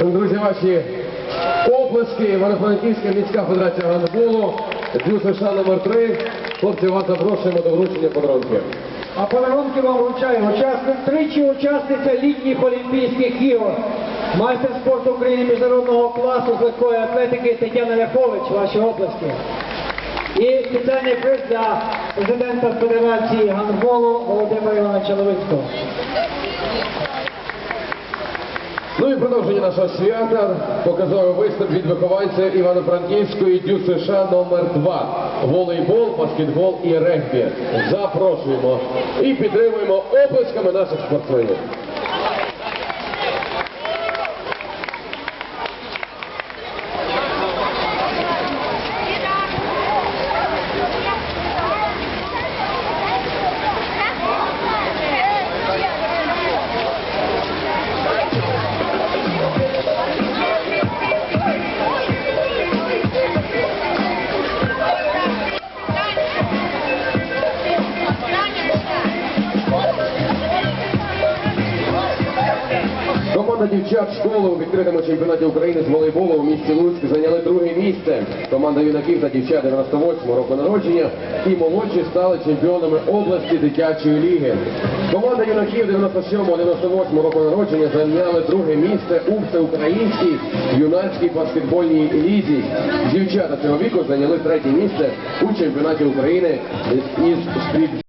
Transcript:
Друзі, ваші оплески Івано-Франківська міська федерація гандболу, Дю США номер 3 Хлопці, вас запрошуємо до вручення подарунків. А подарунки вам вручаю учасник, тричі учасниця літніх Олімпійських ігор, майстер спорту України міжнародного класу з легкої атлетики Тетяна Ляхович, ваші оплески. І спеціальний приз для президента Федерації гандболу Володимира Івановича Левицького. Ну і продовження нашого свята. Показовий виступ від вихованця Івано-Франківської Дю США номер 2 Волейбол, баскетбол і регбі. Запрошуємо і підтримуємо оплесками наших спортсменів. Команда дівчат школи у відкритому чемпіонаті України з волейболу у місті Луцьк зайняли друге місце. Команда юнаків та дівчат 98 року народження і молодші стали чемпіонами області дитячої ліги. Команда юнаків 97-98 року народження зайняли друге місце у всеукраїнській юнацькій баскетбольній лізі. Дівчата цього віку зайняли третє місце у чемпіонаті України із стріт